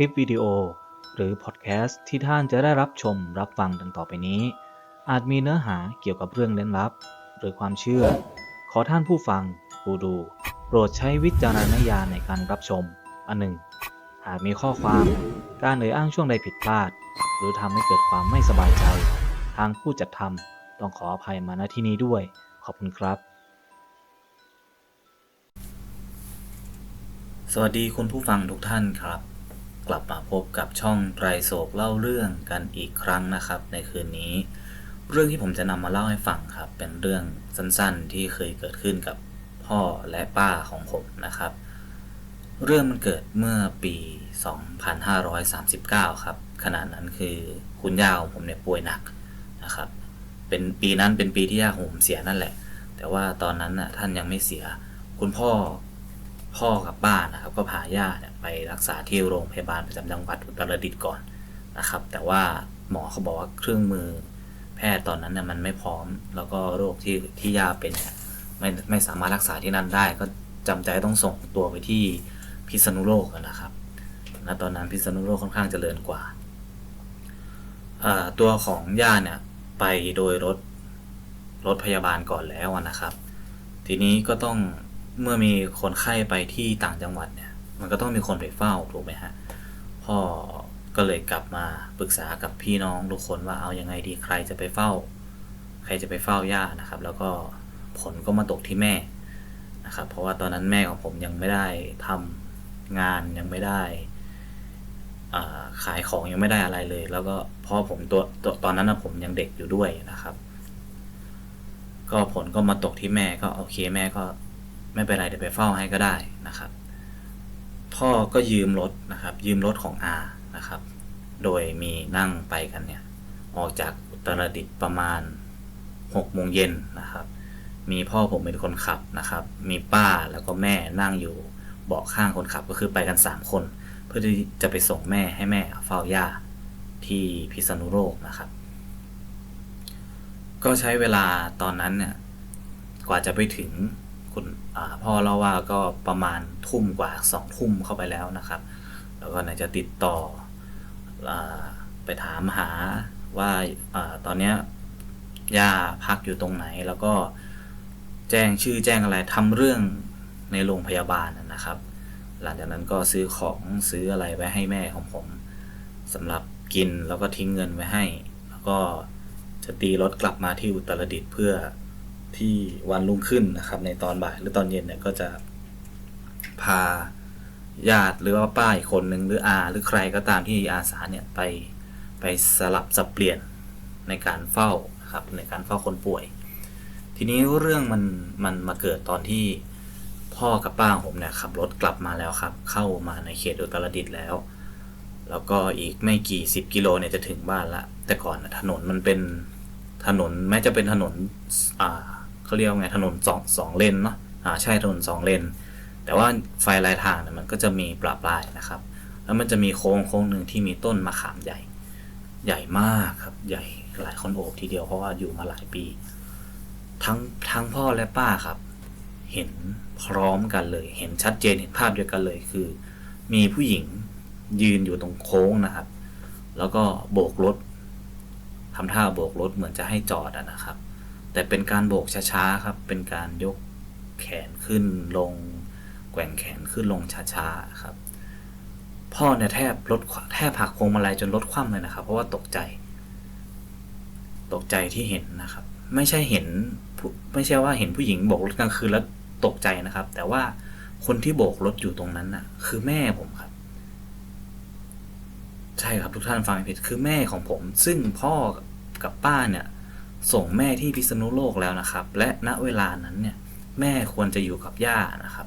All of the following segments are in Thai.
ลิปวิดีโอ หรือพอดแคสต์ที่ท่านจะได้รับชมรับฟังดังต่อไปนี้ อาจมีเนื้อหาเกี่ยวกับเรื่องเล่นลับ หรือความเชื่อ ขอท่านผู้ฟังผู้ดู โปรดใช้วิจารณญาณในการรับชม อันหนึ่ง หากมีข้อความ การเอ่ยอ้างช่วงใดผิดพลาด หรือทำให้เกิดความไม่สบายใจ ทางผู้จัดทำต้องขออภัยมาณที่นี้ด้วย ขอบคุณครับสวัสดีคุณผู้ฟังทุกท่านครับ กลับมาพบกับช่องไตรโศกเล่าเรื่องกันอีกครั้งนะครับ ในคืนนี้ เรื่องที่ผมจะนำมาเล่าให้ฟังครับ เป็นเรื่องสั้นๆที่เคยเกิดขึ้นกับพ่อและป้าของผมนะครับ เรื่องมันเกิดเมื่อปี 2539 ครับขณะนั้นคือคุณย่าของผมเนี่ยป่วยหนักนะครับ เป็นปีนั้นเป็นปีที่ย่าของผมเสียนั่นแหละ แต่ว่าตอนนั้นน่ะท่านยังไม่เสีย คุณพ่อ พ่อกับป้านะครับก็พาย่าเนี่ยไปรักษาที่โรงพยาบาลประจำจังหวัดอุตรดิตถ์ก่อนนะครับ แต่ว่าหมอเขาบอกว่าเครื่องมือแพทย์ตอนนั้นเนี่ยมันไม่พร้อม แล้วก็โรคที่ที่ย่าเป็นเนี่ยไม่ไม่สามารถรักษาที่นั่นได้ ก็จำใจต้องส่งตัวไปที่พิษณุโลกนะครับณตอนนั้นพิษณุโลกค่อนข้างเจริญกว่าอ่า ตัวของย่าเนี่ยไปโดยรถรถพยาบาลก่อนแล้วนะครับ ทีนี้ก็ต้อง เมื่อมีคนไข้ไปที่ต่างจังหวัดเนี่ย มันก็ต้องมีคนไปเฝ้าถูกไหมฮะ พ่อก็เลยกลับมาปรึกษากับพี่น้องทุกคนว่าเอายังไงดีใครจะไปเฝ้า ใครจะไปเฝ้าย่านะครับ แล้วก็ผลก็มาตกที่แม่นะครับ เพราะว่าตอนนั้นแม่ของผมยังไม่ได้ทำงานยังไม่ได้ขายของยังไม่ได้อะไรเลย แล้วก็พ่อผมตัวตัวตอนนั้นนะผมยังเด็กอยู่ด้วยนะครับ ก็ผลก็มาตกที่แม่ก็โอเคแม่ก็ ไม่เป็นไรเดี๋ยวไปเฝ้าให้ก็ได้นะครับ พ่อก็ยืมรถนะครับ ยืมรถของอานะครับ โดยมีนั่งไปกันเนี่ย ออกจากอุตรดิตถ์ประมาณหกโมงเย็นนะครับ มีพ่อผมเป็นคนขับนะครับ มีป้าแล้วก็แม่นั่งอยู่เบาะข้างคนขับก็คือไปกันสามคน เพื่อที่จะไปส่งแม่ให้แม่เฝ้าย่าที่พิษณุโลกนะครับ ก็ใช้เวลาตอนนั้นเนี่ยกว่าจะไปถึง คุณพ่อเล่าว่าก็ประมาณทุ่มกว่าสองทุ่มเข้าไปแล้วนะครับ แล้วก็ไหนจะติดต่ออไปถามหาว่าอตอนนี้ยย่าพักอยู่ตรงไหน แล้วก็แจ้งชื่อแจ้งอะไรทำเรื่องในโรงพยาบาลนะครับ หลังจากนั้นก็ซื้อของซื้ออะไรไว้ให้แม่ของผมสำหรับกินแล้วก็ทิ้งเงินไว้ให้ แล้วก็จะตีรถกลับมาที่อุตรดิตถ์เพื่อ ที่วันรุ่งขึ้นนะครับ ในตอนบ่ายหรือตอนเย็นเนี่ยก็จะพาญาติหรือว่าป้าอีกคนหนึ่งหรืออาหรือใครก็ตามที่อาสาเนี่ยไปไปสลับสับเปลี่ยนในการเฝ้านะครับในการเฝ้าคนป่วย ทีนี้เรื่องมันมันมาเกิดตอนที่พ่อกับป้าผมเนี่ยขับรถกลับมาแล้วครับ เข้ามาในเขตอุตรดิตถ์แล้ว แล้วก็อีกไม่กี่สิบกิโลเนี่ยจะถึงบ้านละแต่ก่อนถนนมันเป็นถนนแม้จะเป็นถนนอ่า เขาเรียกว่าไงถนนสองสองเลนเนาะอ่าใช่ถนนสองเลน แต่ว่าไฟลายทางเนี่ยมันก็จะมีปราปลายนะครับ แล้วมันจะมีโค้งโค้งหนึ่งที่มีต้นมะขามใหญ่ ใหญ่มากครับใหญ่หลายคนโอบทีเดียวเพราะว่าอยู่มาหลายปี ทั้งทั้งพ่อและป้าครับ เห็นพร้อมกันเลย เห็นชัดเจนเห็นภาพเดียวกันเลยคือ มีผู้หญิงยืนอยู่ตรงโค้งนะครับ แล้วก็โบกรถทำท่าโบกรถเหมือนจะให้จอดนะครับ แต่เป็นการโบกช้าๆครับ เป็นการยกแขนขึ้นลง แกว่งแขนขึ้นลงช้าๆครับ พ่อเนี่ยแทบรถแทบหักพวงมาลัยจนรถคว่ำเลยนะครับ เพราะว่าตกใจ ตกใจที่เห็นนะครับ ไม่ใช่เห็นไม่ใช่ว่าเห็นผู้หญิงโบกรถกลางคืนแล้วตกใจนะครับ แต่ว่าคนที่โบกรถอยู่ตรงนั้นน่ะ คือแม่ผมครับ ใช่ครับทุกท่านฟังผิดคือแม่ของผม ซึ่งพ่อกับป้าเนี่ย ส่งแม่ที่พิษณุโลกแล้วนะครับ และณเวลานั้นเนี่ยแม่ควรจะอยู่กับย่านะครับ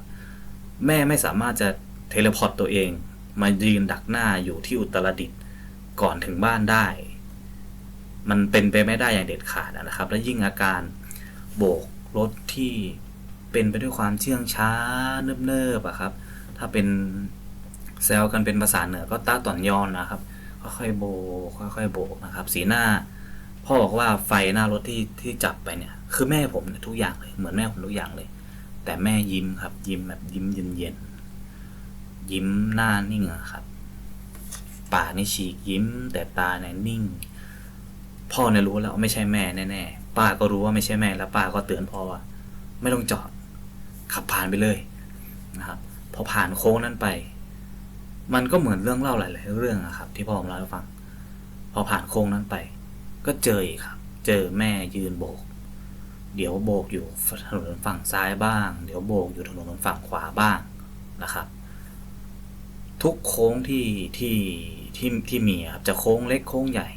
แม่ไม่สามารถจะเทเลพอร์ตตัวเอง มายืนดักหน้าอยู่ที่อุตรดิตถ์ก่อนถึงบ้านได้ มันเป็นไปไม่ได้อย่างเด็ดขาดนะครับ และยิ่งอาการโบกรถที่เป็นไปด้วยความเชื่องช้าเนิบๆอะครับ ถ้าเป็นแซวกันเป็นภาษาเหนือก็ตาต่อนยอนนะครับ ค่อยๆโบกค่อยๆโบกนะครับ สีหน้า พ่อบอกว่าไฟหน้ารถที่ที่จับไปเนี่ย คือแม่ผมเนี่ยทุกอย่างเลย เหมือนแม่ผมทุกอย่างเลย แต่แม่ยิ้มครับ ยิ้มแบบยิ้มเย็นๆยิ้มหน้านิ่งอะครับปากนี่ฉีกยิ้ม แต่ตาเนี่ยนิ่ง พ่อเนี่ยรู้แล้วไม่ใช่แม่แน่ๆป้าก็รู้ว่าไม่ใช่แม่แล้วป้าก็เตือนพ่อว่าไม่ต้องจอด ขับผ่านไปเลยนะครับพอผ่านโค้งนั้นไป มันก็เหมือนเรื่องเล่าหลาย ๆ เรื่องอะครับ ที่พ่อผมเล่าให้ฟัง พอผ่านโค้งนั้นไป ก็เจออีกครับ เจอแม่ยืนโบก เดี๋ยวโบกอยู่ถนนฝั่งซ้ายบ้าง เดี๋ยวโบกอยู่ถนนฝั่งขวาบ้างนะครับ ทุกโค้งที่ที่ที่ที่มีครับจะโค้งเล็กโค้งใหญ่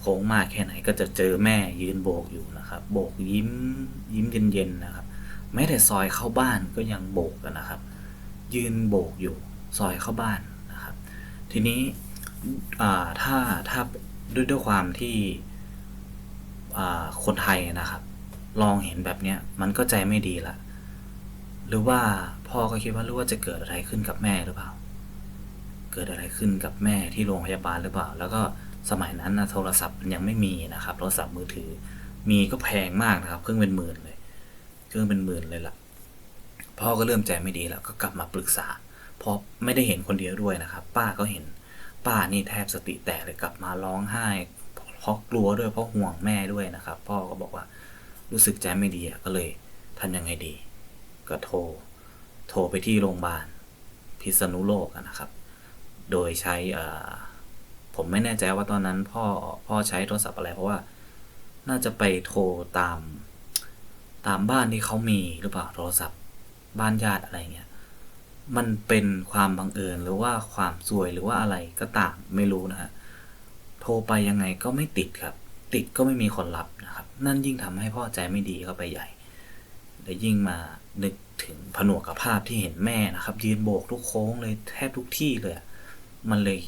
โค้งมากแค่ไหนก็จะเจอแม่ยืนโบกอยู่นะครับ โบกยิ้มยิ้มเย็นๆนะครับ แม้แต่ซอยเข้าบ้านก็ยังโบกกันนะครับ ยืนโบกอยู่ซอยเข้าบ้านนะครับ ทีนี้ถ้าถ้า ด้วยด้วยความที่คนไทยนะครับ ลองเห็นแบบเนี้ยมันก็ใจไม่ดีละ หรือว่าพ่อก็คิดว่ารือว่าจะเกิดอะไรขึ้นกับแม่หรือเปล่า เกิดอะไรขึ้นกับแม่ที่โรงพยาบาลหรือเปล่า แล้วก็สมัยนั้นนะโทรศัพท์มันยังไม่มีนะครับ โทรศัพท์มือถือ มีก็แพงมากนะครับ เครื่องเป็นหมื่นเลย เครื่องเป็นหมื่นเลยล่ะ พ่อก็เริ่มใจไม่ดีแล้วก็กลับมาปรึกษา เพราะไม่ได้เห็นคนเดียวด้วยนะครับ ป้าก็เห็น ป้านี่แทบสติแตกเลยกลับมาร้องไห้เพราะกลัวด้วยเพราะห่วงแม่ด้วยนะครับ พ่อก็บอกว่ารู้สึกใจไม่ดีก็เลยทำยังไงดี ก็โทร โทรไปที่โรงพยาบาลพิษณุโลกนะครับ โดยใช้ผมไม่แน่ใจว่าตอนนั้นพ่อพ่อใช้โทรศัพท์อะไร เพราะว่าน่าจะไปโทรตาม ตามบ้านที่เขามีหรือเปล่าโทรศัพท์บ้านญาติอะไรเงี้ย มันเป็นความบังเอิญหรือว่าความซวยหรือว่าอะไรก็ตามไม่รู้นะฮะโทรไปยังไงก็ไม่ติดครับ ติดก็ไม่มีคนรับนะครับ นั่นยิ่งทำให้พ่อใจไม่ดีเข้าไปใหญ่และยิ่งมานึกถึงผนวกกับภาพที่เห็นแม่นะครับยืนโบกทุกโค้งเลยแทบทุกที่เลย มันเลย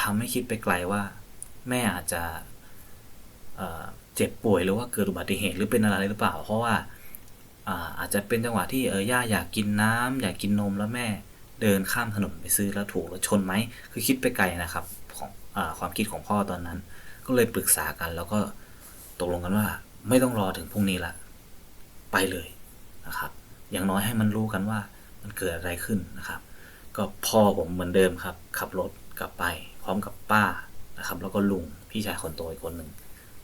ทำให้คิดไปไกลว่า แม่อาจจะเเจ็บป่วยหรือว่าเกิดอุบัติเหตุหรือเป็นอะไรหรือเปล่า เพราะว่า อาจจะเป็นจังหวะที่เออย่าอยากกินน้ำอยากกินนมแล้วแม่เดินข้ามถนนไปซื้อแล้วถูกรถชนไหมคือคิดไปไกลนะครับของอความคิดของพ่อตอนนั้น ก็เลยปรึกษากันแล้วก็ตกลงกันว่า ไม่ต้องรอถึงพรุ่งนี้ละ ไปเลยนะครับ อย่างน้อยให้มันรู้กันว่ามันเกิดอะไรขึ้นนะครับ ก็พ่อผมเหมือนเดิมครับ ขับรถกลับไป พร้อมกับป้านะครับ แล้วก็ลุงพี่ชายคนโตอีกคนหนึ่ง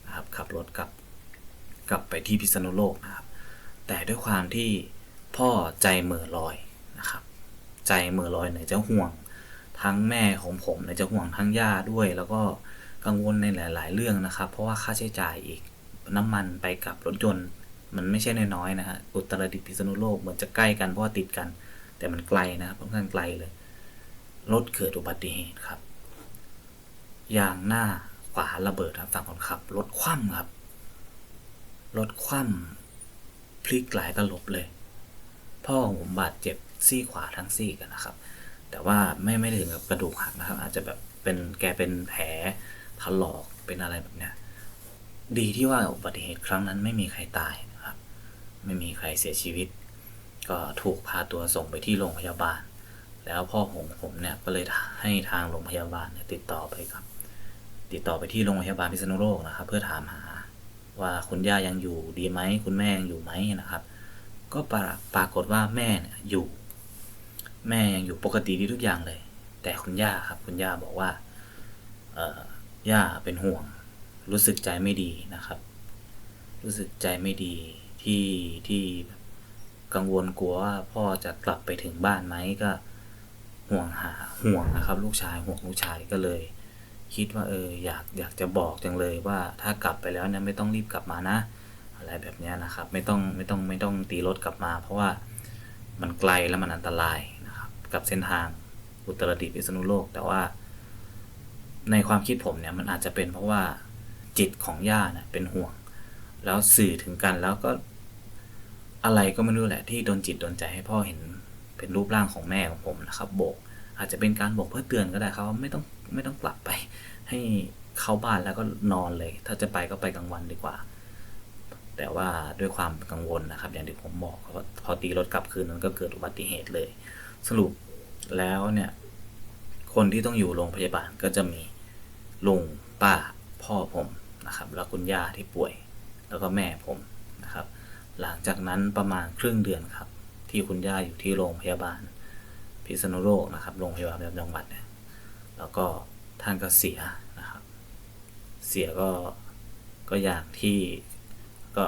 นะครับขับรถกลับกลับไปที่พิษณุโลกนะครับ แต่ด้วยความที่พ่อใจเหม่อลอยนะครับ ใจเหม่อลอยไหนจะห่วง ทั้งแม่ของผมไหนจะห่วงทั้งย่าด้วย แล้วก็กังวลในหลาย ๆ เรื่องนะครับ เพราะว่าค่าใช้จ่ายอีกน้ำมันไปกับรถยนต์มันไม่ใช่น้อยๆนะฮะอุตรดิตถ์พิษณุโลกเหมือนจะใกล้กันเพราะว่าติดกัน แต่มันไกลนะครับค่อนข้างไกลเลยรถเกิดอุบัติเหตุครับยางหน้าขวาระเบิดครับฝั่งคนขับรถคว่ำครับรถคว่ำ พลิกหลายตลบเลย พ่อของผมบาดเจ็บซี่ขวาทั้งซี่กันนะครับ แต่ว่าไม่ไม่ถึงกับกระดูกหักนะครับ อาจจะแบบเป็นแกเป็นแผลถลอกเป็นอะไรแบบเนี้ยดีที่ว่าอุบัติเหตุครั้งนั้นไม่มีใครตายนะครับ ไม่มีใครเสียชีวิต ก็ถูกพาตัวส่งไปที่โรงพยาบาล แล้วพ่อของผมเนี่ยก็เลยให้ทางโรงพยาบาลติดต่อไปครับ ติดต่อไปที่โรงพยาบาลพิษณุโลกนะครับ เพื่อถามหา ว่าคุณย่ายังอยู่ดีไหมคุณแม่ยังอยู่ไหมนะครับ ก็ปราปรากฏว่าแม่เนี่ยอยู่ แม่ยังอยู่ปกติดีทุกอย่างเลย แต่คุณย่าครับคุณย่าบอกว่าเออย่าเป็นห่วง รู้สึกใจไม่ดีนะครับ รู้สึกใจไม่ดีที่ที่กังวลกลัวว่าพ่อจะกลับไปถึงบ้านไหมก็ห่วงหาห่วงนะครับ ลูกชายห่วงลูกชายก็เลย คิดว่าเอออยากอยากจะบอกจังเลยว่าถ้ากลับไปแล้วเนี่ยไม่ต้องรีบกลับมานะ อะไรแบบเนี้ยนะครับ ไม่ต้องไม่ต้องไม่ต้องตีรถกลับมา เพราะว่ามันไกลแล้วมันอันตรายนะครับ กับเส้นทางอุตรดิตถ์พิษณุโลก แต่ว่า ในความคิดผมเนี่ยมันอาจจะเป็นเพราะว่าจิตของย่าเนี่ยเป็นห่วง แล้วสื่อถึงกันแล้วก็อะไรก็ไม่รู้แหละที่โดนจิตโดนใจให้พ่อเห็นเป็นรูปร่างของแม่ของผมนะครับโบก อาจจะเป็นการบอกเพื่อเตือนก็ได้ครับว่าไม่ต้องไม่ต้องกลับไป ให้เข้าบ้านแล้วก็นอนเลย ถ้าจะไปก็ไปกลางวันดีกว่า แต่ว่าด้วยความกังวลนะครับ อย่างที่ผมบอกพอตีรถกลับคืนนั้นก็เกิดอุบัติเหตุเลย สรุปแล้วเนี่ย คนที่ต้องอยู่โรงพยาบาลก็จะมีลุงป้าพ่อผมนะครับ แล้วคุณย่าที่ป่วย แล้วก็แม่ผมนะครับ หลังจากนั้นประมาณครึ่งเดือนครับ ที่คุณย่าอยู่ที่โรงพยาบาล พิษณุโลกนะครับโรงพยาบาลประจำจังหวัดเนี่ยแล้วก็ท่านก็เสียนะครับ เสียก็ก็อย่างที่ก็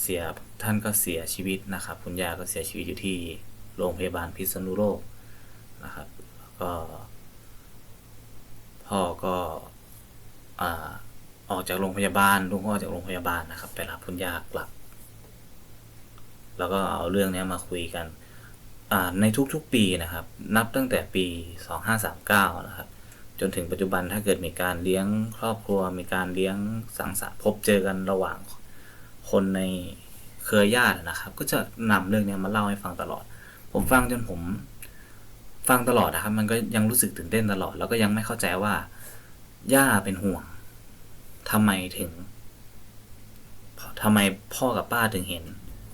เสียท่านก็เสียชีวิตนะครับ คุณยาก็เสียชีวิตอยู่ที่โรงพยาบาลพิษณุโลกนะครับแล้วก็ พ่อก็อ่าออกจากโรงพยาบาลลุงก็ออกจากโรงพยาบาลนะครับ ไปรับคุณยากลับ แล้วก็เอาเรื่องนี้มาคุยกัน ในทุกๆปีนะครับ นับตั้งแต่ปี 2539 นะครับ จนถึงปัจจุบันถ้าเกิดมีการเลี้ยงครอบครัว มีการเลี้ยงสังสรรค์พบเจอกันระหว่างคนในเครือญาตินะครับ ก็จะนำเรื่องนี้มาเล่าให้ฟังตลอด ผมฟังจนผมฟังตลอดนะครับ มันก็ยังรู้สึกตื่นเต้นตลอด แล้วก็ยังไม่เข้าใจว่าย่าเป็นห่วงทำไมถึงทำไมพ่อกับป้าถึงเห็น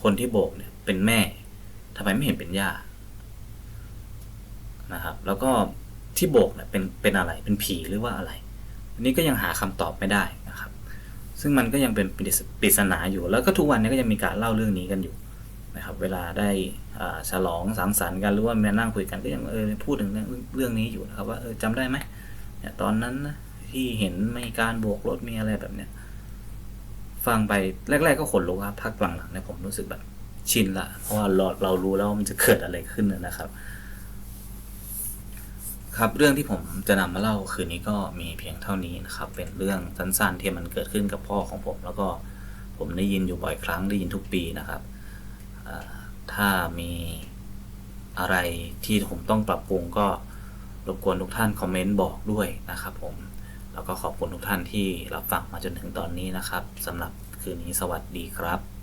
คนที่โบกเนี่ยเป็นแม่ ทำไมไม่เห็นเป็นย่านะครับ แล้วก็ที่โบกเนี่ยเป็นเป็นอะไรเป็นผีหรือว่าอะไร อันนี้ก็ยังหาคำตอบไม่ได้นะครับ ซึ่งมันก็ยังเป็นปริศนาอยู่ แล้วก็ทุกวันนี้ก็ยังมีการเล่าเรื่องนี้กันอยู่นะครับ เวลาได้ฉลองสังสรรค์กันหรือว่ามานั่งคุยกันก็ยังเออพูดถึงเรื่องเรื่องนี้อยู่นะครับว่าเออจำได้ไหมเนี่ยตอนนั้นนะที่เห็นมีการโบกรถมีอะไรแบบเนี้ยฟังไปแรก ๆ ก็ขนลุกครับพักหลังๆเนี่ยผมรู้สึกแบบ ชินละเพราะว่าเราเรารู้แล้วว่ามันจะเกิดอะไรขึ้นนะครับ ครับเรื่องที่ผมจะนำมาเล่าคืนนี้ก็มีเพียงเท่านี้นะครับ เป็นเรื่องสั้นๆที่มันเกิดขึ้นกับพ่อของผม แล้วก็ผมได้ยินอยู่บ่อยครั้งได้ยินทุกปีนะครับถ้ามีอะไรที่ผมต้องปรับปรุงก็รบกวนทุกท่านคอมเมนต์บอกด้วยนะครับผมแล้วก็ขอบคุณทุกท่านที่รับฟังมาจนถึงตอนนี้นะครับสำหรับคืนนี้สวัสดีครับ